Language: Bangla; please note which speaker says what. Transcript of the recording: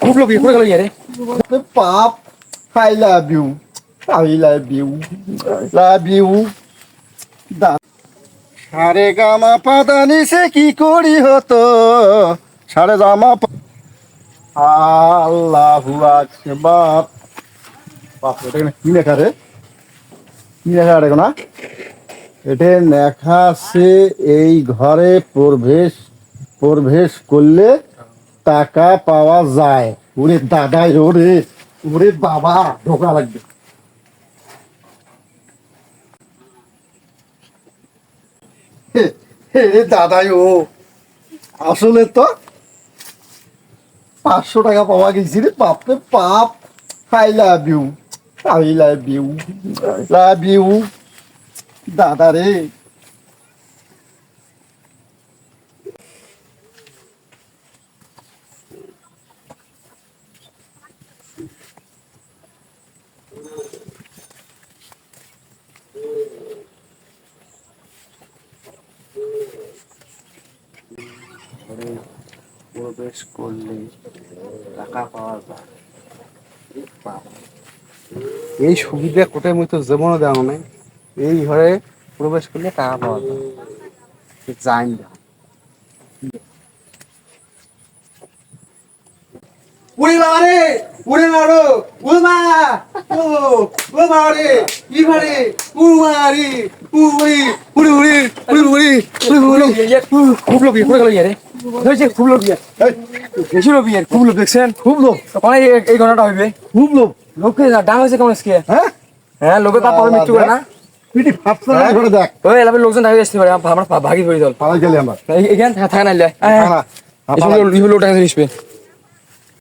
Speaker 1: খুব লোক করে গেল রে
Speaker 2: পাপ I love you I love you love you সারে গামা পাতা নিচে কি করি হতো? সারে জামা আল্লাহু আকবার। বাপ এটা কি লেখা রে? কি লেখা রে না এটা লেখা আছে এই ঘরে প্রবেশ প্রবেশ করলে টাকা পাওয়া যায়। ওরে দাদা ওরে ওরে বাবা ঢোকা লাগবে। হে, দাদাই ও আসলে তো পাঁচশো টাকা পাওয়া গেছি রে বাপরে পাপ I love you I love you love you দাদা রে।
Speaker 1: প্রবেশ করলে টাকা পাওয়া যায়। এই সুবিধা কোটায় মতো জীবনও দেওয়া নাই। এই ঘরে প্রবেশ করলে টাকা পাওয়া যায়। জান উড়ে মারে উড়ে মারো। ও মা। ও ও মারে ই মারে উ মারি উড়ি উড়ি উড়ি উড়ি উড়ি উড়ি উড়ি খুব লোক করে গেল রে হয়েছে খুব লোক বেশি লোক ইয়ার খুব লোক দেখছেন খুব লোক মানে এই- ঘটনাটা হইবে
Speaker 2: খুব লোক
Speaker 1: লোকে ডাং হয়েছে কেমন আজকে
Speaker 2: হ্যাঁ
Speaker 1: হ্যাঁ লোকে তার পরে মৃত্যু করে না
Speaker 2: পিটি না ঘরে দেখ
Speaker 1: ওই এলাকার লোকজন ডাকে আসতে পারে আমার ভাগি পড়ে দল
Speaker 2: পালাই গেলি আমরা
Speaker 1: এখানে থাকে না লে
Speaker 2: না, না,
Speaker 1: ইহুলো টাকা নিসবে